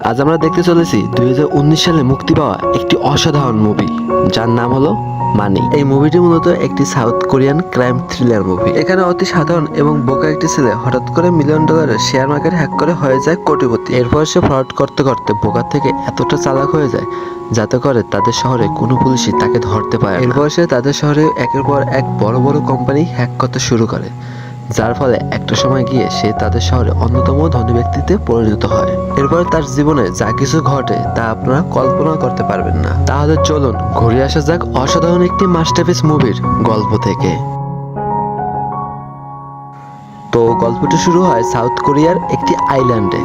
আজ আমরা দেখতে চলেছি দুই হাজার উনিশ সালে মুক্তি পাওয়া একটি অসাধারণ মুভি যার নাম হলো মানি। এই মুভিটি মূলত একটি south Korean crime thriller movie এখানে অতি সাধারণ এবং বোকা একটি ছেলে হঠাৎ করে মিলিয়ন ডলারের শেয়ার মার্কেট হ্যাক করে হয়ে যায় কোটিপতি। এরপর সে ফ্রড করতে করতে বোকা থেকে এতটা চালাক হয়ে যায় যাতে করে তাদের শহরে কোনো পুলিশই তাকে ধরতে পারে। এরপর সে তাদের শহরে একের পর এক বড় বড় কোম্পানি হ্যাক করতে শুরু করে। যার ফলে একটা সময় গিয়ে সে তাদের শহরে অন্যতম ধনী ব্যক্তিতে পরিণত হয়। এরপর তার জীবনে যা কিছু ঘটে তা আপনারা কল্পনা করতে পারবেন না। তাহলে চলুন ঘুরে আসা যাক অসাধারণ একটি মাস্টারপিস মুভির গল্প থেকে। তো গল্পটি শুরু হয় সাউথ কোরিয়ার একটি আইল্যান্ডে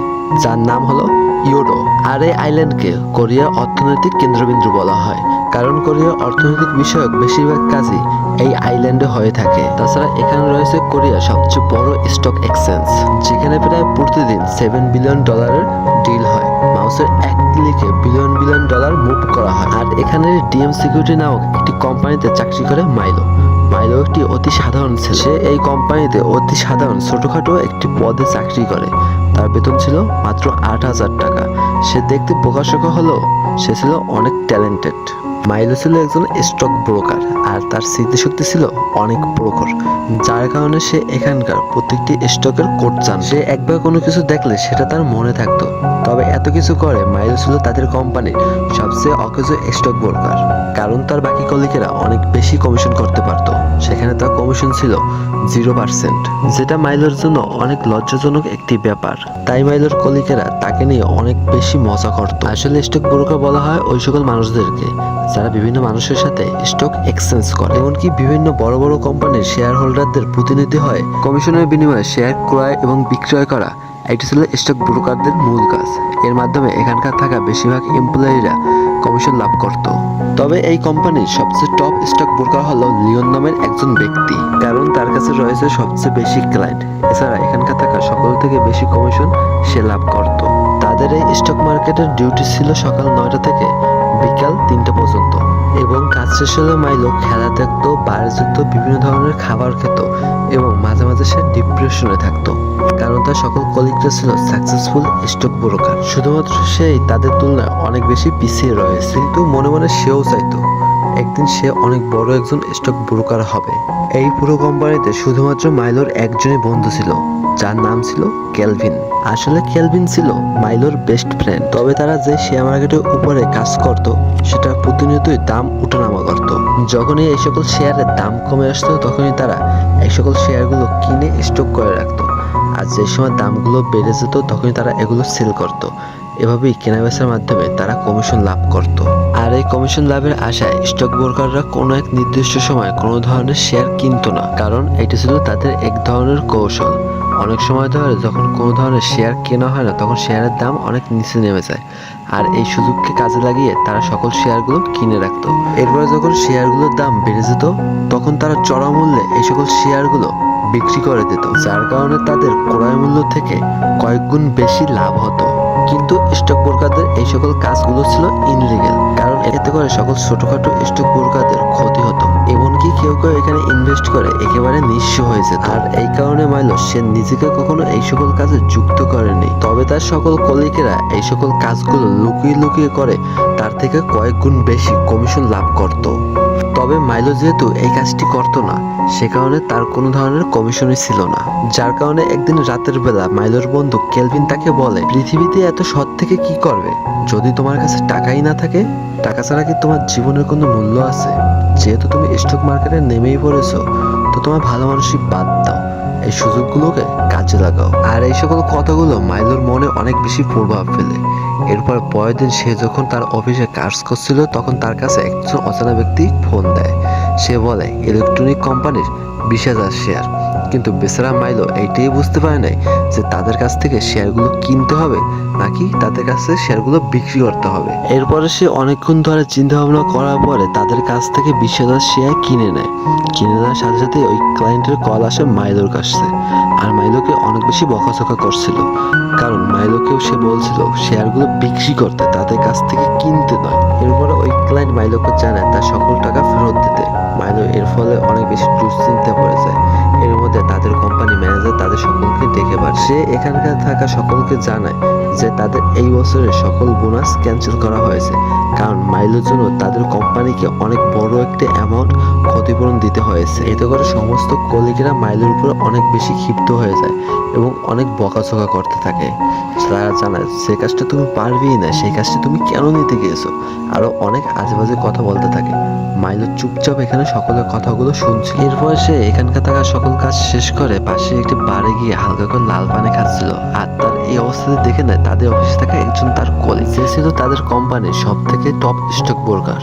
যার নাম হলো ইউডো আর এই আইল্যান্ডকে কোরিয়ার অর্থনৈতিক কেন্দ্রবিন্দু বলা হয়, কারণ কোরিয়ার অর্থনৈতিক বিষয়ক বেশিরভাগ কাজই এই আইল্যান্ডে হয়ে থাকে। তাছাড়া এখানে রয়েছে কোরিয়ার সবচেয়ে বড় স্টক এক্সচেঞ্জ, যেখানে প্রায় প্রতিদিন সেভেন বিলিয়ন ডলারের ডিল হয়। মাউসের এক ক্লিকে বিলিয়ন বিলিয়ন ডলার মুভ করা হয়। আর এখানে ডিএম সিকিউরিটি নামক একটি কোম্পানিতে চাকরি করে মাইলো। মাইলো একটি অতি সাধারণ ছেলে। সে এই কোম্পানিতে অতি সাধারণ, ছোটখাটো একটি পদে চাকরি করে। তার বেতন ছিল মাত্র আট হাজার টাকা। সে দেখতে প্রকাশক হলেও সে ছিল অনেক ট্যালেন্টেড মাইলো ছিল একজন স্টক ব্রোকার আর তার স্মৃতিশক্তি ছিল অনেক প্রখর, যার কারণে সে এখানকার প্রত্যেকটি স্টকের কোড জান সে একবার কোনো কিছু দেখলে সেটা তার মনে থাকতো। তবে এত কিছু করে মাইলো ছিল তাদের কোম্পানির সবচেয়ে অকেজ স্টক ব্রোকার কারণ তার বাকি কলিকেরা অনেক বেশি কমিশন করতে পারতো। সেখানে তার কমিশন ছিল জিরো পার্সেন্ট যেটা মাইলোর জন্য অনেক লজ্জাজনক একটি ব্যাপার। তাই মাইলোর কলিকেরা তাকে নিয়ে অনেক বেশি মজা করত। আসলে স্টক ব্রোকার বলা হয় ওই সকল মানুষদেরকে, যারা বিভিন্ন মানুষের সাথে স্টক এক্সচেঞ্জ করে। এমনকি বিভিন্ন বড় বড় কোম্পানির শেয়ার হোল্ডারদের প্রতিনিধি হয়। কমিশনের বিনিময়ে শেয়ার ক্রয় এবং বিক্রয় করা এটি ছিল স্টক ব্রোকারদের মূল কাজ। এর মাধ্যমে এখানকার থাকা বেশিরভাগ এমপ্লয়িরা কমিশন লাভ করত। তবে এই কোম্পানির সবচেয়ে টপ স্টক ব্রোকার হলো লিওন নামের একজন ব্যক্তি। কারণ তার কাছে রয়েছে সবচেয়ে বেশি ক্লায়েন্ট এছাড়া এখানকার থাকা সকল থেকে বেশি কমিশন সে লাভ করত। তাদের এই স্টক মার্কেটের ডিউটি ছিল সকাল নয়টা থেকে বিকাল তিনটা পর্যন্ত। এবং কাজ শেষ হলে মাইলো খেলা দেখতো বাইরে যেত, বিভিন্ন ধরনের খাবার খেত এবং মাঝে মাঝে সে ডিপ্রেশনে থাকতো। কারণ তার সকল কলিগরা ছিল সাকসেসফুল স্টক ব্রোকার শুধুমাত্র সেই, তাদের তুলনায় অনেক বেশি পিছিয়ে রয়েছে। কিন্তু মনে মনে সেও চাইতো। একদিন সে অনেক বড় একজন স্টক ব্রোকার হবে। এই পুরো কোম্পানিতে শুধুমাত্র মাইলোর একজনই বন্ধু ছিল, যার নাম ছিল কেলভিন আসলে কেলভিন ছিল মাইলোর বেস্ট ফ্রেন্ড তবে তারা যে শেয়ার মার্কেটের উপরে কাজ করত সেটা প্রতিনিয়তই দাম উঠানামা করত। যখনই এই সকল শেয়ারের দাম কমে আসতো, তখনই তারা এই সকল শেয়ারগুলো কিনে স্টক করে রাখতো। আর যে সময় দামগুলো বেড়ে যেত, তখনই তারা এগুলো সেল করত। এভাবেই কেনাবেচার মাধ্যমে তারা কমিশন লাভ করত। আর এই কমিশন লাভের আশায় স্টক ব্রোকাররা কোনো এক নির্দিষ্ট সময় কোনো ধরনের শেয়ার কিনতো না, কারণ এটি ছিল তাদের এক ধরনের কৌশল। অনেক সময় ধরে যখন কোনো ধরনের শেয়ার কেনা হয় না, তখন শেয়ারের দাম অনেক নিচে নেমে যায়। আর এই সুযোগকে কাজে লাগিয়ে তারা সকল শেয়ারগুলো কিনে রাখতো। এরপরে যখন শেয়ারগুলোর দাম বেড়ে যেত, তখন তারা চড়া মূল্যে এই সকল শেয়ারগুলো বিক্রি করে দিত, যার কারণে তাদের ক্রয় মূল্য থেকে কয়েক গুণ বেশি লাভ হতো। কিন্তু স্টক ব্রোকারদের এই সকল কাজগুলো ছিল ইনলিগেল, কারণ এতে করে সকল ছোটখাটো স্টক ব্রোকারদের ক্ষতি হতো, এমনকি কেউ কেউ এখানে ইনভেস্ট করে একেবারে নিঃস্ব হয়ে যেত। আর এই কারণে মাইলো, সে নিজেকে কখনো এই সকল কাজে যুক্ত করেনি। তবে তার সকল কলিকেরা এই সকল কাজগুলো লুকিয়ে লুকিয়ে করে, তার থেকে কয়েক গুণ বেশি কমিশন লাভ করত। তবে মাইলো যেহেতু এই কাজটি করতো না, সে কারণে তার কোনো ধরনের কমিশনই ছিল না। যার কারণে একদিন রাতের বেলা মাইলোর বন্ধু কেলভিন তাকে বলে, পৃথিবীতে এত সৎ থেকে কি করবে? যদি তোমার কাছে টাকাই না থাকে, টাকা ছাড়া কি তোমার জীবনের কোনো মূল্য আছে? যেহেতু তুমি স্টক মার্কেটে নেমেই পড়েছো, তো তোমার ভালো মানুষই বাদ দাও। এই সুযোগগুলোকে কাজে লাগাও। আর এই সকল কথাগুলো মাইলোর মনে অনেক বেশি প্রভাব ফেলে। এরপর পরের দিন সে যখন তার অফিসে কাজ করছিল, তখন তার কাছে একজন অচেনা ব্যক্তি ফোন দেয়। সে বলে, ইলেকট্রনিক কোম্পানির বিশ হাজার শেয়ার। কিন্তু বেচারা মাইলো এইটাই বুঝতে পারে নাই যে তাদের কাছ থেকে শেয়ারগুলো কিনতে হবে নাকি তাদের কাছে শেয়ারগুলো বিক্রি করতে হবে। এরপরে সে অনেকক্ষণ ধরে চিন্তা ভাবনা করার পরে তাদের কাছ থেকে বিশ হাজার শেয়ার কিনে নেয়। কিনে নেওয়ার সাথে সাথে ওই ক্লায়েন্টের কল আসে মাইলোর কাছে। আর মাইলোকে অনেক বেশি বকাঝকা করছিল। কারণ মাইলোকেও সে বলছিল শেয়ারগুলো বিক্রি করতে, তাদের কাছ থেকে কিনতে নয়। এরপরে ওই ক্লায়েন্ট মাইলোকে জানায় তার সকল টাকা ফেরত দিতে। মাইলো এর ফলে অনেক বেশি দুশ্চিন্তা পড়ে যায়। এর মধ্যে তাদের কোম্পানি ম্যানেজার তাদের সকলকে ডেকে পারে সে এখানকার থাকা সকলকে জানায় যে তাদের এই বছরের সকল বোনাস ক্যান্সেল করা হয়েছে। কারণ মাইলোর জন্য তাদের কোম্পানিকে অনেক বড় একটা অ্যামাউন্ট ক্ষতিপূরণ দিতে হয়েছে। এতে করে সমস্ত কলিগেরা মাইলের উপর অনেক বেশি ক্ষিপ্ত হয়ে যায়। এবং অনেক বকাঝকা করতে থাকে। তারা জানায় যে কাজটা তুমি পারবেই না, সেই কাজটা তুমি কেন নিতে গিয়েছো? আরও অনেক আজেবাজে কথা বলতে থাকে। মাইলো চুপচাপ এখানে সকলের কথাগুলো শুনছিল এরপর সে এখানকার থাকা সকল কাজ শেষ করে পাশে একটি বারে গিয়ে হালকা করে লাল পানি খাচ্ছিল। আর তার এই অবস্থাতে দেখে নেয়, তাদের অফিসে থাকা একজন তার কলিগ যে ছিল তাদের কোম্পানির সব থেকে টপ স্টক ব্রোকার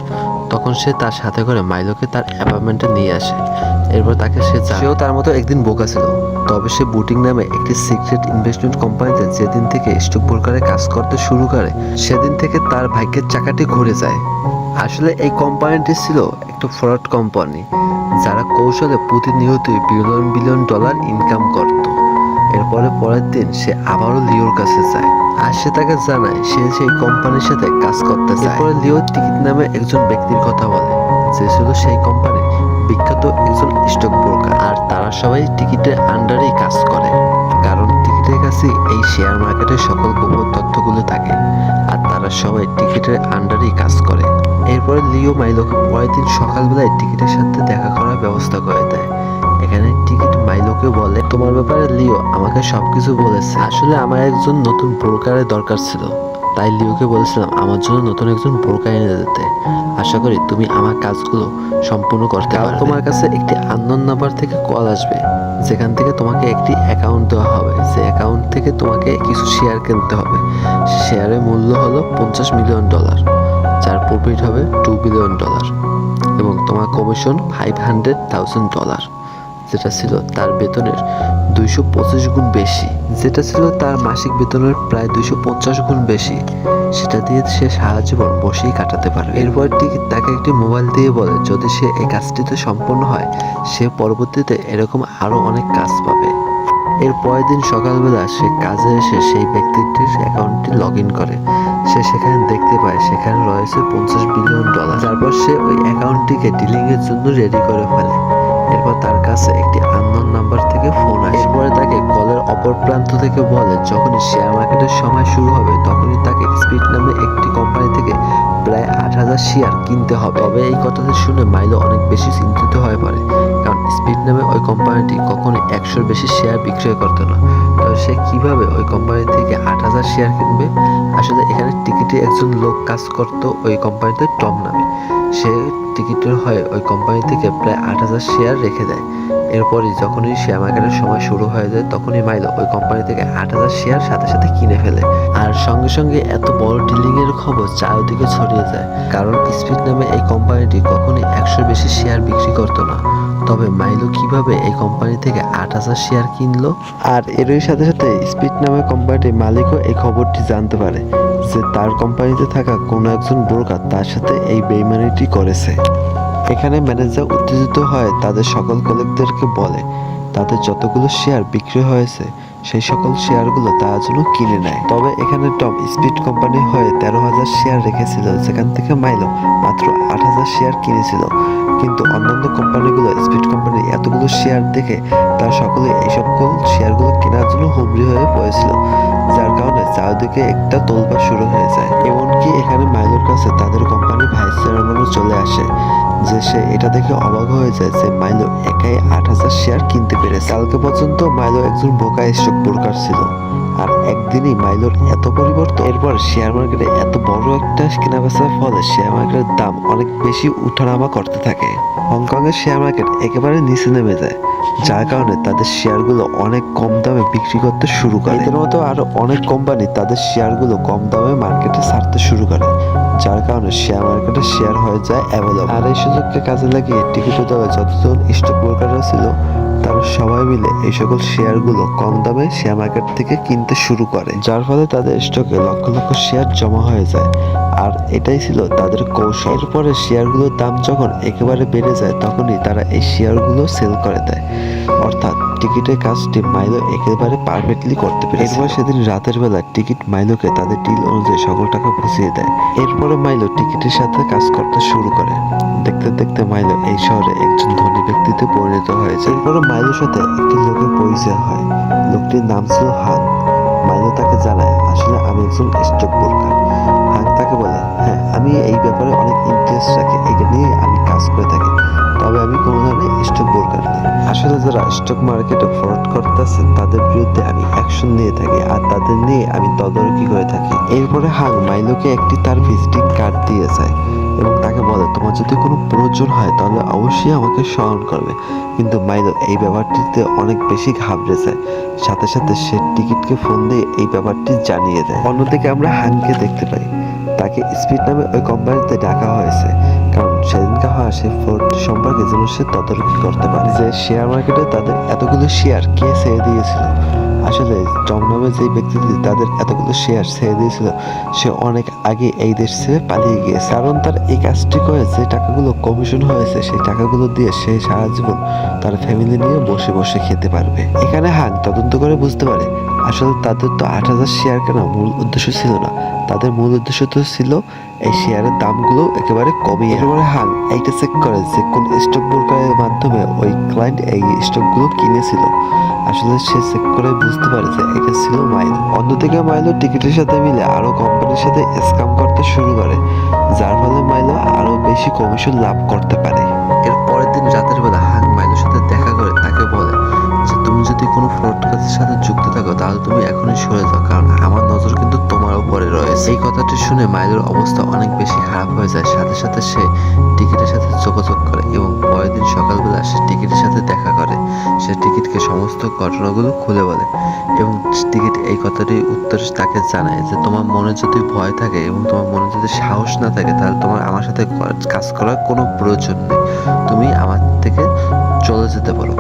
তখন সে তার সাথে করে মাইলোকে তার অ্যাপার্টমেন্টে নিয়ে আসে। এরপর তাকে সে সেও তার মতো একদিন বোকা ছিল। তবে সে বুটিং নামে একটি সিক্রেট ইনভেস্টমেন্ট কোম্পানিতে যেদিন থেকে স্টক ব্রোকারে কাজ করতে শুরু করে, সেদিন থেকে তার ভাগ্যের চাকাটি ঘুরে যায়। আসলে এই কোম্পানিটি ছিল একটা ফ্রড কোম্পানি, যারা কৌশলে প্রতিনিয়তই বিলিয়ন বিলিয়ন ডলার ইনকাম করত। এরপরে পরের দিন সে আবারও লিওর কাছে যায় আর সে তাকে জানায় সে সেই কোম্পানির সাথে কাজ করতে চায়। এরপরে লিও টিকিট নামে একজন ব্যক্তির কথা বলে, যে ছিল সেই কোম্পানির বিখ্যাত একজন স্টক ব্রোকার। তারা সবাই টিকিটের আন্ডারেই কাজ করে, কারণ টিকিটের কাছে এই শেয়ার মার্কেটের সকল গোপন তথ্যগুলো থাকে, আর তারা সবাই টিকিটের আন্ডারেই কাজ করে। এরপরে লিও মাইলোকে পরের দিন সকালবেলায় টিকিটের সাথে দেখা করার ব্যবস্থা করে দেয়। এখানে টিকিট মাইলোকে বলে, তোমার ব্যাপারে লিও আমাকে সবকিছু বলেছে। আসলে আমার একজন নতুন ব্রোকারের দরকার ছিল। তাই লিওকে বলেছিলাম আমার জন্য নতুন একজন ব্রোকার এনে দিতে আশা করি তুমি আমার কাজগুলো সম্পূর্ণ করতে পারবে। তোমার কাছে একটি আননোন নাম্বার থেকে কল আসবে। যেখান থেকে তোমাকে একটি অ্যাকাউন্ট দেওয়া হবে। যে অ্যাকাউন্ট থেকে তোমাকে কিছু শেয়ার কিনতে হবে। শেয়ারের মূল্য হলো পঞ্চাশ মিলিয়ন ডলার যার প্রফিট হবে টু বিলিয়ন ডলার এবং তোমার commission five hundred thousand dollar যেটা ছিল তার বেতনের দুইশো পঁচিশ গুণ বেশি। যেটা ছিল তার মাসিক বেতনের প্রায় দুইশো পঞ্চাশ গুণ বেশি। সেটা দিয়ে সে সারা জীবন বসেই কাটাতে পারে এরপর টিকিট তাকে একটি মোবাইল দিয়ে বলে, যদি সে এই কাজটিতে সম্পন্ন হয়, সে পরবর্তীতে এরকম আরও অনেক কাজ পাবে। এর পরের দিন সকালবেলা সে কাজে এসে সেই ব্যক্তিটির অ্যাকাউন্টটি লগ ইন করে। সে সেখানে দেখতে পায়, সেখানে রয়েছে পঞ্চাশ বিলিয়ন ডলার। তারপর সে ওই অ্যাকাউন্টটিকে ডিলিং এর জন্য রেডি করে ফেলে। এরপর তার কাছে একটি আননোন নাম্বার থেকে ফোন আসে। এরপরে তাকে কলের অপর প্রান্ত থেকে বলে যখন শেয়ার মার্কেটের সময় শুরু হবে, তখনই তাকে স্পিড নামে একটি কোম্পানি থেকে প্রায় আট হাজার শেয়ার কিনতে হবে। তবে এই কথাটি শুনে মাইলো অনেক বেশি চিন্তিত হয়ে পড়ে, কারণ স্পিড নামে ওই কোম্পানিটি কখনো একশোর বেশি শেয়ার বিক্রয় করতো না। তবে সে কীভাবে ওই কোম্পানি থেকে আট হাজার শেয়ার কিনবে? আসলে এখানে টিকিটে একজন লোক কাজ করতো ওই কোম্পানিতে টম নামে। সে টিকিটের হয়ে ওই কোম্পানি থেকে প্রায় আট হাজার শেয়ার রেখে দেয়। এরপরই যখনই শেয়ার মার্কেটের সময় শুরু হয়ে যায়, তখনই মাইলো ওই কোম্পানি থেকে আট হাজার শেয়ার সাথে সাথে কিনে ফেলে। আর সঙ্গে সঙ্গে এত বড় ডিলিং এর খবর চারিদিকে ছড়িয়ে যায়। কারণ স্পিড নামে এই কোম্পানিটি কখনোই একশোর বেশি শেয়ার বিক্রি করতো না। তবে মাইলো কীভাবে এই কোম্পানি থেকে আট হাজার শেয়ার কিনলো? আর এরই সাথে সাথে স্পিড নামে কোম্পানিটির মালিকও এই খবরটি জানতে পারে যে তার কোম্পানিতে থাকা কোনো একজন ব্রোকার তার সাথে এই বেইমানিটি করেছে। এখানে ম্যানেজার উত্তেজিত হয়, তাদের সকল কলিগদেরকে বলে তাদের যতগুলো শেয়ার বিক্রি হয়েছে সেই সকল শেয়ারগুলো তারা যেন কিনে নেয়। তবে এখানে টপ স্পিড কোম্পানি হয়ে তেরো হাজার শেয়ার রেখেছিল, যেখান থেকে মাইলো মাত্র আট হাজার শেয়ার কিনেছিল। কিন্তু অন্যান্য কোম্পানিগুলো স্পিড কোম্পানির এতগুলো শেয়ার দেখে তারা সকলে এই সকল শেয়ারগুলো কেনার জন্য হুমড়ি হয়ে পড়েছিল, যার কারণে চারদিকে একটা তোলবা শুরু হয়ে যায়। এমনকি এখানে মাইলোর কাছে তাদের কোম্পানি ভাইস চেয়ারম্যানও চলে আসে যে সে এটা দেখে অবাক হয়ে যায় যে মাইলো একাই আট হাজার শেয়ার কিনতে পেরেছে। কালকে পর্যন্ত মাইলো একজন বোকা স্টক ব্রোকার ছিল। আর একদিনই মাইলোর এত পরিবর্তন, এরপর শেয়ার মার্কেটে এত বড় একটা কেনা বেচার ফলে শেয়ার মার্কেটের দাম অনেক বেশি উঠানামা করতে থাকে। হংকং এর শেয়ার মার্কেট একেবারে নিচে নেমে যায়, যার কারণে তাদের শেয়ারগুলো অনেক কম দামে বিক্রি করতে শুরু করে। এদের মতো আরও অনেক কোম্পানি তাদের শেয়ারগুলো কম দামে মার্কেটে ছাড়তে শুরু করে। যার কারণে শেয়ার মার্কেটে শেয়ার হয়ে যায় অ্যাভেলেবল আর এই সুযোগকে কাজে লাগিয়ে টিকিট দলে যতজন স্টক ব্রোকাররা ছিল, তারা সবাই মিলে এই সকল শেয়ারগুলো কম দামে শেয়ার মার্কেট থেকে কিনতে শুরু করে, যার ফলে তাদের স্টকে লক্ষ লক্ষ শেয়ার জমা হয়ে যায়। আর এটাই ছিল তাদের কৌশল। এরপরে শেয়ারগুলোর দাম যখন একেবারে বেড়ে যায়, তখনই তারা এই শেয়ারগুলো সেল করে দেয়। অর্থাৎ টিকিটের কাজটি মাইলো একেবারে পারফেক্টলি করতে পেরে এরপর সেদিন রাতের বেলা টিকিট মাইলোকে তাদের ডিল অনুযায়ী সকল টাকা বুঝিয়ে দেয়। এরপরে মাইলো টিকিটের সাথে কাজ করতে শুরু করে। দেখতে দেখতে মাইলো এই শহরে একজন ধনী ব্যক্তিতে পরিণত হয়েছে। এরপরে মাইলোর সাথে একটি লোকের পরিচয় হয়। লোকটির নাম ছিল হান। মাইলো তাকে জানায়, আসলে আমি একজন স্টক ব্রোকার। হাং তাকে বলে হ্যাঁ আমি এই ব্যাপারে অনেক ইন্টারেস্ট রাখি। এটা নিয়ে আমি কাজ করে থাকি। তবে আমি কোনো ধরনের স্টক ব্রোকার নই। আসলে যারা স্টক মার্কেটে ফ্রড করতেছে, তাদের বিরুদ্ধে আমি অ্যাকশন নিয়ে থাকি আর তাদের নিয়ে আমি তদারকি করে থাকি। এরপরে হাং মাইলোকে একটি তার ভিজিটিং কার্ড দিয়ে যায় এবং তাকে বলে, তোমার যদি কোনো প্রয়োজন হয়, তাহলে অবশ্যই আমাকে স্মরণ করবে। কিন্তু মাইলো এই ব্যাপারটিতে অনেক বেশি ঘাবড়ে যায়। সাথে সাথে সে টিকিটকে ফোন দিয়ে এই ব্যাপারটি জানিয়ে দেয়। অন্যদিকে আমরা হাংকে দেখতে পাই। তাকে স্পিড নামে ওই কোম্পানিতে ডাকা হয়েছে। সেদিনকে হওয়া সেই ফ্রডটি সম্পর্কে যেন সে তদারকি করতে পারে। যে শেয়ার মার্কেটে তাদের এতগুলো শেয়ার কে ছেড়ে দিয়েছিল। আসলে টম নামে যে ব্যক্তিটি তাদের এতগুলো শেয়ার ছেড়ে দিয়েছিল, সে অনেক আগে এই দেশ ছেড়ে পালিয়ে গিয়েছে। কারণ তার এই কাজটি করে যে টাকাগুলো কমিশন হয়েছে, সেই টাকাগুলো দিয়ে সে সারা জীবন তার ফ্যামিলি নিয়ে বসে বসে খেতে পারবে। এখানে হাং তদন্ত করে বুঝতে পারে, আসলে তাদের তো আট হাজার শেয়ার কেনা মূল উদ্দেশ্য ছিল না। তাদের মূল উদ্দেশ্য তো ছিল এই শেয়ারের দামগুলো একেবারে কমিয়ে একেবারে হাং এইটা চেক করে যে কোন স্টক ব্রোকারের মাধ্যমে ওই ক্লায়েন্ট এই স্টকগুলো কিনেছিল। আসলে সে চেক করে বুঝতে পারে যে এটা ছিল মাইলো। অন্যদিকে মাইলো টিকিটের সাথে মিলে আরও কোম্পানির সাথে স্ক্যাম করতে শুরু করে, যার ফলে মাইলো আরও বেশি কমিশন লাভ করতে পারে। এর পরের দিন রাতের বেলা হাং মাইলোর সাথে দেখা করে তাকে বলে যে, তুমি যদি কোনো ফ্রড কাজের সাথে যুক্ত থাকো, তাহলে তুমি এখনই সরে যাও, কারণ আমার নজর কিন্তু তোমার উপরে রয়েছে। এই কথাটি শুনে মাইলোর অবস্থা অনেক বেশি খারাপ হয়ে যায়। সাথে সাথে সে টিকিটের সাথে যোগাযোগ করে এবং পরের দিন সকালবেলা সে টিকিটের সাথে সে টিকিটকে সমস্ত ঘটনাগুলো খুলে বলে এবং টিকিট এই কথাটির উত্তর তাকে জানায় যে, তোমার মনে যদি ভয় থাকে এবং তোমার মনে যদি সাহস না থাকে, তাহলে তোমার আমার সাথে কাজ করার কোনো প্রয়োজন নেই। তুমি আমার থেকে চলে যেতে পারো।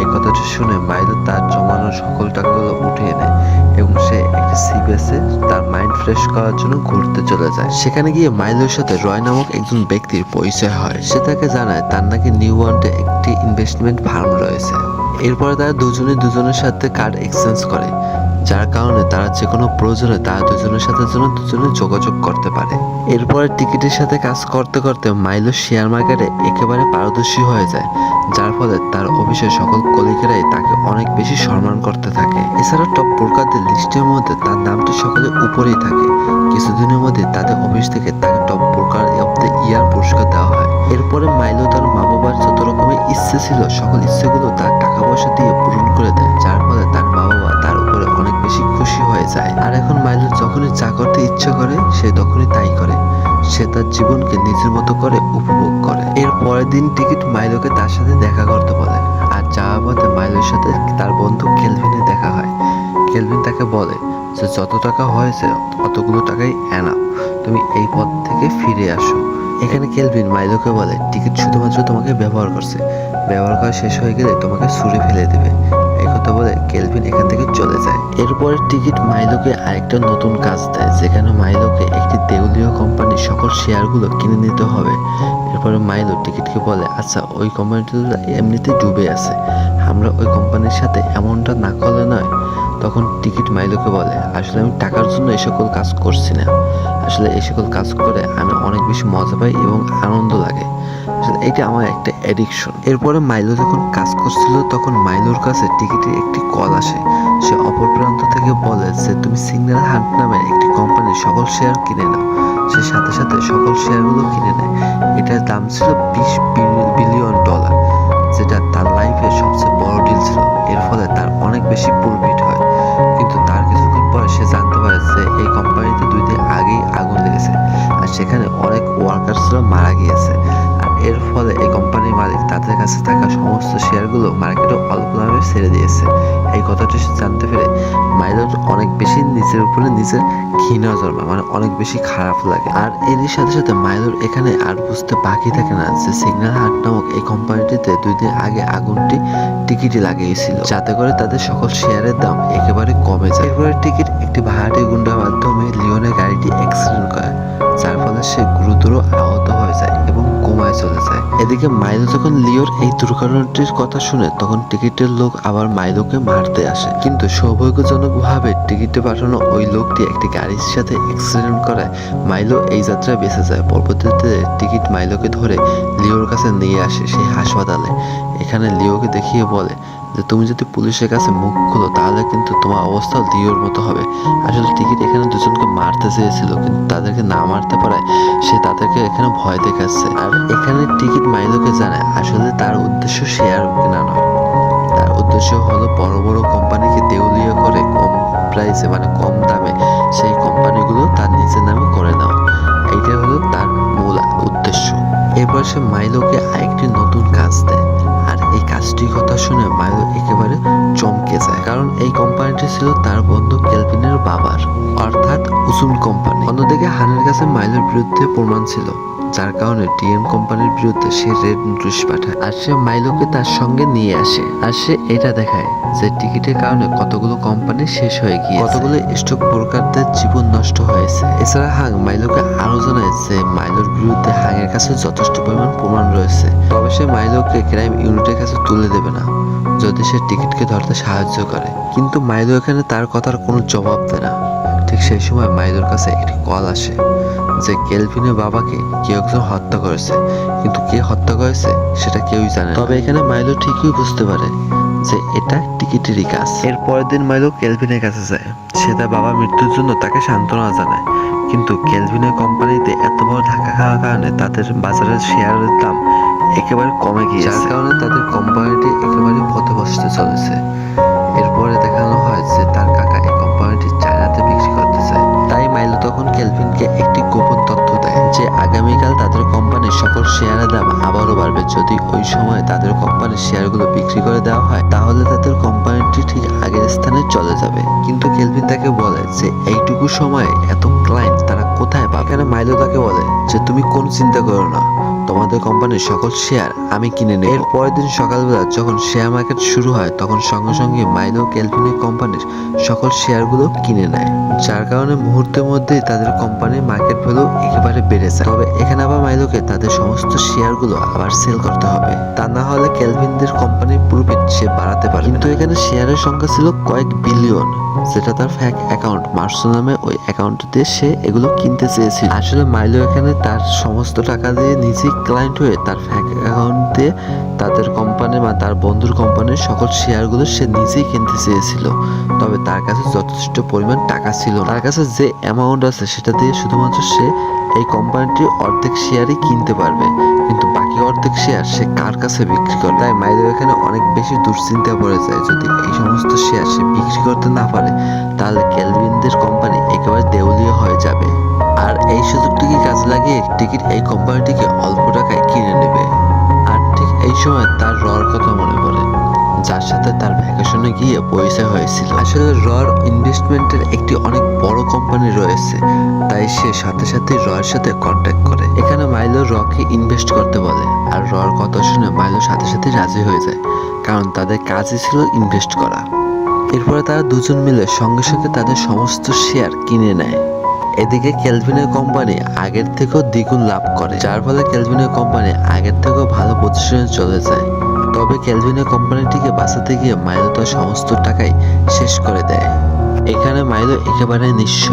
এই কথাটি শুনে মাইলো তার জমানো সকল টাকাগুলো উঠিয়ে নেয় এবং সে একটি সিবিএসে তার মাইন্ড ফ্রেশ করার জন্য ঘুরতে চলে যায়। সেখানে গিয়ে মাইলোর সাথে রয় নামক একজন ব্যক্তির পরিচয় হয়। সে তাকে জানায়, তার নাকি নিউ ওয়ার্ল্ডে একটি ইনভেস্টমেন্ট ফার্ম রয়েছে। এরপরে তারা দুজনে দুজনের সাথে কার্ড এক্সচেঞ্জ করে, যার কারণে তারা যে কোনো প্রয়োজনে তারা দুজনের সাথে যেন দুজনে যোগাযোগ করতে পারে। এরপরে টিকিটের সাথে কাজ করতে করতে মাইলো শেয়ার মার্কেটে একেবারে পারদর্শী হয়ে যায়, যার ফলে তার অফিসের সকল কলিগেরাই তাকে অনেক বেশি সম্মান করতে থাকে। এছাড়া টপ প্রকারদের লিস্টের মধ্যে তার নামটি সকলের উপরেই থাকে। কিছুদিনের মধ্যে তাদের অফিস থেকে তাকে টপ প্রকার অফ দ্য ইয়ার পুরস্কার দেওয়া হয়। এরপরে মাইলো তার মা ইচ্ছে ছিল, সকল ইচ্ছেগুলো তার টাকা পয়সা দিয়ে পূরণ করে দেয়, যার ফলে তার বাবা মা তার উপরে অনেক বেশি খুশি হয়ে যায়। আর এখন মাইলো যখনই চা করতে ইচ্ছে করে, সে তখনই তাই করে। সে তার জীবনকে নিজের মতো করে উপভোগ করে। এর পরের দিন টিকিট মাইলোকে তার সাথে দেখা করতে বলে। আর যাওয়ার পথে মাইলোর সাথে তার বন্ধু কেলভিনের দেখা হয়। কেলভিন তাকে বলে যে, যত টাকা হয়েছে, অতগুলো টাকাই এনাফ। তুমি এই পথ থেকে ফিরে আসো। এখানে কেলভিন মাইলোকে বলে, টিকিট শুধুমাত্র তোমাকে ব্যবহার করছে। ব্যবহার করা শেষ হয়ে গেলে তোমাকে ছুঁড়ে ফেলে দেবে। এই কথা বলে কেলভিন এখান থেকে চলে যায়। এরপরে টিকিট মাইলোকে আরেকটা নতুন কাজ দেয়, যেখানে মাইলোকে একটি দেউলীয় কোম্পানির সকল শেয়ারগুলো কিনে নিতে হবে। এরপরে মাইলো টিকিটকে বলে আচ্ছা ওই কোম্পানিটা এমনিতে ডুবে আছে। আমরা ওই কোম্পানির সাথে এমনটা না করলে নয়। তখন টিকিট মাইলোকে বলে, আসলে আমি টাকার জন্য এই সকল কাজ করছি না। আসলে এই সকল কাজ করে আমি অনেক বেশি মজা পাই এবং আনন্দ লাগে। আসলে এটা আমার একটা অ্যাডিকশন এরপরে মাইলো যখন কাজ করছিল, তখন মাইলোর কাছে টিকিটের একটি কল আসে। সে অপর প্রান্ত থেকে বলে যে, তুমি সিগন্যাল হান্ট নামের একটি কোম্পানির সকল শেয়ার কিনে নাও। সে সাথে সাথে সকল শেয়ারগুলো কিনে নেয়। এটার দাম ছিল বিশ বিলিয়ন ডলার, যেটা তার লাইফের সবচেয়ে বড় ডিল ছিল। এর ফলে তার অনেক বেশি প্রফিট সেখানে অনেক ওয়ার্কার্সরা মারা গিয়েছে। আর এর ফলে এই কোম্পানির মালিক তাদের কাছে থাকা সমস্ত শেয়ারগুলো মার্কেটে অল্প দামে ছেড়ে দিয়েছে। এই কথাটি জানতে পেরে মাইলোর অনেক বেশি নিজের উপরে নিজের ঘৃণা জন্মায় মানে অনেক বেশি খারাপ লাগে। আর এরই সাথে সাথে মাইলোর এখানে আর বুঝতে বাকি থাকে না যে সিগন্যাল হাট নামক এই কোম্পানিটিতে দুই দিন আগে আগুনটি টিকিটই লাগিয়েছিল, যাতে করে তাদের সকল শেয়ারের দাম একেবারে কমে যায়। এরপরে টিকিট একটি ভাড়াটি গুন্ডার মাধ্যমে লিওনের গাড়িটি অ্যাক্সিডেন্ট করে। যার ফলে সে গুরুতর আহত হয়ে যায় এবং কোমায় চলে যায়। এদিকে মাইলো যখন লিওর এই দুর্ঘটনাটির কথা শুনে, তখন টিকিটের লোক আবার মাইলোকে মারতে আসে। কিন্তু সৌভাগ্যজনক ভাবে টিকিটে পাঠানো ওই লোকটি একটি গাড়ির সাথে অ্যাক্সিডেন্ট করায়। মাইলো এই যাত্রায় বেঁচে যায়। পরবর্তীতে টিকিট মাইলোকে ধরে লিওর কাছে নিয়ে আসে সেই হাসপাতালে। এখানে লিওকে দেখিয়ে বলে যে, তুমি যদি পুলিশের কাছে মুখ খুলো, তাহলে কিন্তু তোমার অবস্থাও লিওর মতো হবে। আসলে টিকিট এখানে দুজনকে মারতে চেয়েছিল, কিন্তু তাদেরকে না মারতে পারায় সে তাদেরকে এখানে ভয় দেখাচ্ছে। আর এখানে টিকিট মাইলোকে জানায়, আসলে তার উদ্দেশ্য শেয়ার কেনা নয়। তার উদ্দেশ্য হলো বড় বড় কোম্পানিকে দেউলিয়া করে কম প্রাইসে মানে কম দামে সেই কোম্পানিগুলো তার নিজের নামে করে নেওয়া। এটা হলো তার মূল উদ্দেশ্য। এরপর সে মাইলোকে আরেকটি নতুন কাজ দেয়। এই কাজটির কথা শুনে মাইলো একেবারে চমকে যায়। কারণ এই কোম্পানিটি ছিল তার বন্ধু কেলভিনের বাবার, অর্থাৎ উসুন কোম্পানি। অন্যদিকে হানের কাছে মাইলোর বিরুদ্ধে প্রমাণ ছিল, যার কারণে টিএম কোম্পানির বিরুদ্ধে সে রেড নোটিশ পাঠায়। আর সে মাইলোকে তার সঙ্গে নিয়ে আসে, আর সে এটা দেখায় যে টিকিটের কারণে কতগুলো কোম্পানি শেষ হয়ে গিয়ে কতগুলো স্টক ব্রোকারদের জীবন নষ্ট হয়েছে। এছাড়া হাং মাইলোকে আরও জানায় যে মাইলোর বিরুদ্ধে হাঙের কাছে যথেষ্ট পরিমাণ প্রমাণ রয়েছে। তবে সে মাইলোকে ক্রাইম ইউনিটের কাছে তুলে দেবে না যদি সে টিকিটকে ধরতে সাহায্য করে। কিন্তু মাইলো এখানে তার কথার কোনো জবাব দেয় না। ঠিক সেই সময় মাইলোর কাছে একটি কল আসে যে কেলভিনের বাবাকে কেউ একজন হত্যা করেছে। কিন্তু কে হত্যা করেছে সেটা কেউই জানে তবে এখানে মাইলো ঠিকই বুঝতে পারে যে এটা টিকিটেরই কাজ। এর পরের দিন মাইলো কেলভিনের কাছে যায়। সে তার বাবার মৃত্যুর জন্য তাকে সান্ত্বনা জানায়। কিন্তু কেলভিনের কোম্পানিতে এত বড় ধাক্কা খাওয়ার কারণে তাদের বাজারের শেয়ারের দাম একেবারে কমে গিয়েছে। যার কারণে তাদের কোম্পানিটি একেবারে পথে বসতে চলেছে। এরপরে দেখানো হয় যে তার কাকা এই কোম্পানিটি চায়নাতে বিক্রি করতে চায়। তাই মাইলো তখন কেলভিনকে একটি গোপন তথ্য দেয় যে আগামীকাল তাদের কোম্পানির সকল শেয়ারের দাম আবারও বাড়বে। যদি ওই সময় তাদের কোম্পানির শেয়ারগুলো বিক্রি করে দেওয়া হয়, তাহলে তাদের কোম্পানিটি ঠিক আগের স্থানে চলে যাবে। কিন্তু কেলভিন তাকে বলে যে এইটুকু সময়ে এত ক্লায়েন্ট তারা কোথায় পাবে? এখানে মাইলো তাকে বলে যে, তুমি কোন চিন্তা করো না। তোমাদের কোম্পানির সকল শেয়ার আমি কিনে নেব। এর পরের দিন সকালবেলা যখন শেয়ার মার্কেট শুরু হয়, তখন সঙ্গে সঙ্গে মাইলো ক্যালভিনের কোম্পানির সকল শেয়ারগুলো কিনে নেয়, যার কারণে মুহূর্তের মধ্যেই তাদের কোম্পানির মার্কেট ভ্যালু একেবারে বেড়ে যায়। তবে এখানে আবার মাইলোকে তাদের সমস্ত শেয়ারগুলো আবার সেল করতে হবে। তা না হলে ক্যালভিনদের কোম্পানির প্রফিট সে বাড়াতে পারে কিন্তু এখানে শেয়ারের সংখ্যা ছিল কয়েক বিলিয়ন, যেটা তার ফ্যাক অ্যাকাউন্ট মার্সো নামে ওই অ্যাকাউন্ট সে এগুলো কিনতে চেয়েছিল। আসলে মাইলো এখানে তার সমস্ত টাকা দিয়ে নিজেই ক্লায়েন্ট হয়ে তার ফ্যাক অ্যাকাউন্ট তাদের কোম্পানি বা তার বন্ধুর কোম্পানির সকল শেয়ারগুলো সে নিজেই কিনতে চেয়েছিল। তবে তার কাছে যথেষ্ট পরিমাণ টাকা ছিল তার কাছে যে অ্যামাউন্ট আছে সেটা দিয়ে শুধুমাত্র সে এই কোম্পানিটির অর্ধেক শেয়ারই কিনতে পারবে। কিন্তু বাকি অর্ধেক শেয়ার সে কার কাছে বিক্রি করে তাই মাইলো এখানে অনেক বেশি দুশ্চিন্তা পড়ে যায়। যদি এই সমস্ত শেয়ার সে বিক্রি করতে না পারে, তাহলে ক্যালভিনদের কোম্পানি একেবারে দেউলিয়া হয়ে যাবে। আর এই সুযোগটিকে কাজে লাগিয়ে টিকিট এই কোম্পানিটিকে অল্প টাকায় কিনে নেবে। আর ঠিক এই সময় তার রর কথা মনে পড়ে, যার সাথে তার ভ্যাকেশনে গিয়ে পরিচয় হয়েছিল। আসলে রর ইনভেস্টমেন্টের একটি অনেক বড় কোম্পানি রয়েছে, তাই সে সাথে সাথে রয়ের সাথে কন্ট্যাক্ট করে। এখানে মাইলো রকে ইনভেস্ট করতে বলে, আর রর কথা শুনে মাইলো সাথে সাথে রাজি হয়ে যায়, কারণ তাদের কাজই ছিল ইনভেস্ট করা। এরপরে তারা দুজন মিলে সঙ্গে সঙ্গে তাদের সমস্ত শেয়ার কিনে নেয়। এদিকে ক্যালভিনের কোম্পানি আগের থেকেও দ্বিগুণ লাভ করে, যার ফলে ক্যালভিনের কোম্পানি আগের থেকেও ভালো পজিশনে চলে যায়। তবে ক্যালভিনের কোম্পানিটিকে বাঁচাতে গিয়ে মাইলো তার সমস্ত টাকাই শেষ করে দেয়। এখানে মাইলো একেবারে নিঃস্ব।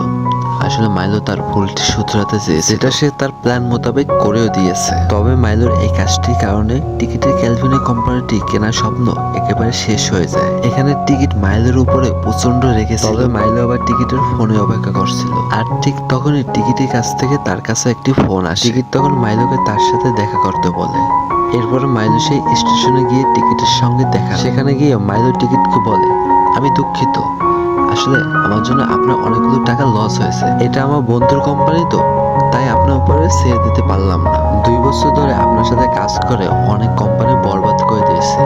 আসলে মাইলো তার ভুলটি শুধরাতে চেয়েছে। যেটা সে তার প্ল্যান মোতাবেক করেও দিয়েছে। তবে মাইলোর এই কাজটির কারণে টিকিটের ক্যালভিনের কোম্পানিটি কেনার স্বপ্ন একেবারে শেষ হয়ে যায়। এখানে টিকিট মাইলের উপরে প্রচণ্ড রেখেছে তবে মাইলো আবার টিকিটের ফোনে অপেক্ষা করছিল। আর ঠিক তখনই টিকিটের কাছ থেকে তার কাছে একটি ফোন আসে। টিকিট তখন মাইলোকে তার সাথে দেখা করতে বলে। এরপরে মাইলো সেই স্টেশনে গিয়ে টিকিটের সঙ্গে দেখা। সেখানে গিয়ে মাইলো টিকিটকে বলে, আমি দুঃখিত। আসলে আমার জন্য আপনার অনেকগুলো টাকা লস হয়েছে। এটা আমার বন্ধুর কোম্পানি তো, তাই আপনার উপরে ছেড়ে দিতে পারলাম না। দুই বছর ধরে আপনার সাথে কাজ করে অনেক কোম্পানি বরবাদ করে দিয়েছে।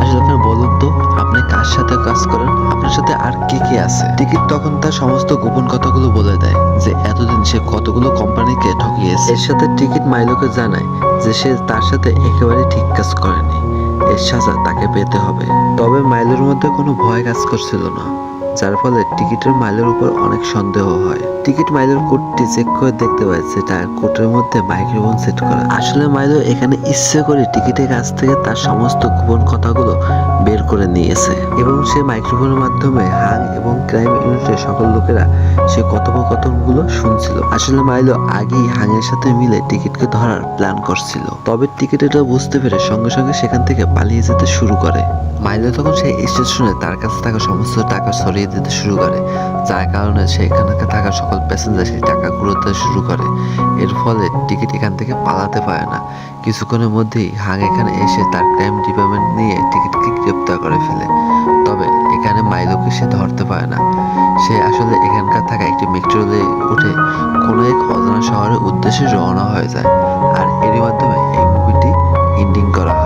আসলে আপনি বলুন তো, আপনি কার সাথে কাজ করেন? আপনার সাথে আর কে কে আছে? টিকিট তখন তার সমস্ত গোপন কথাগুলো বলে দেয় যে এতদিন সে কতগুলো কোম্পানিকে ঠকিয়েছে। এর সাথে টিকিট মাইলোকে জানায় যে সে তার সাথে একেবারে ঠিক কাজ করেনি। এর সাজা তাকে পেতে হবে। তবে মাইলোর মধ্যে কোনো ভয় কাজ করছিল না। যার ফলে টিকিটের মাইলের উপর অনেক সন্দেহ হয়। টিকিট মাইলের কোডটি চেক করে দেখতে পাচ্ছে তার কোডের মধ্যে মাইক্রোফোন সেট করা। আসলে মাইলো এখানে ইচ্ছে করে টিকিটের কাছ থেকে তার সমস্ত গোপন কথাগুলো বের করে নিয়েছে এবং সে মাইক্রোফোনের মাধ্যমে হাং এবং ক্রাইম ইউনিটের সকল লোকেরা সে কথোপকথনগুলো শুনছিল। আসলে মাইলো আগেই হাঙের সাথে মিলে টিকিটকে ধরার প্ল্যান করছিল। তবে টিকিট এটা বুঝতে পেরে সঙ্গে সঙ্গে সেখান থেকে পালিয়ে যেতে শুরু করে। মাইলো তখন সেই স্টেশনে তার কাছে থাকা সমস্ত টাকা সরিয়ে দিতে শুরু করে, যার কারণে সেখানে থাকা সকল প্যাসেঞ্জার সেই টাকা ঘুরোতে শুরু করে। এর ফলে টিকিট এখান থেকে পালাতে পারে না। কিছুক্ষণের মধ্যেই হাং এখানে এসে তার ক্রাইম ডিপার্টমেন্ট নিয়ে টিকিটকে গ্রেপ্তার করে ফেলে। তবে এখানে মাইলোকে সে ধরতে পারে না। সে আসলে এখানকার থাকা একটি মেট্রো উঠে কোনো এক অজানা শহরের উদ্দেশ্যে রওনা হয়ে যায়। আর এরই মাধ্যমে এই মুভিটি এন্ডিং করা হয়।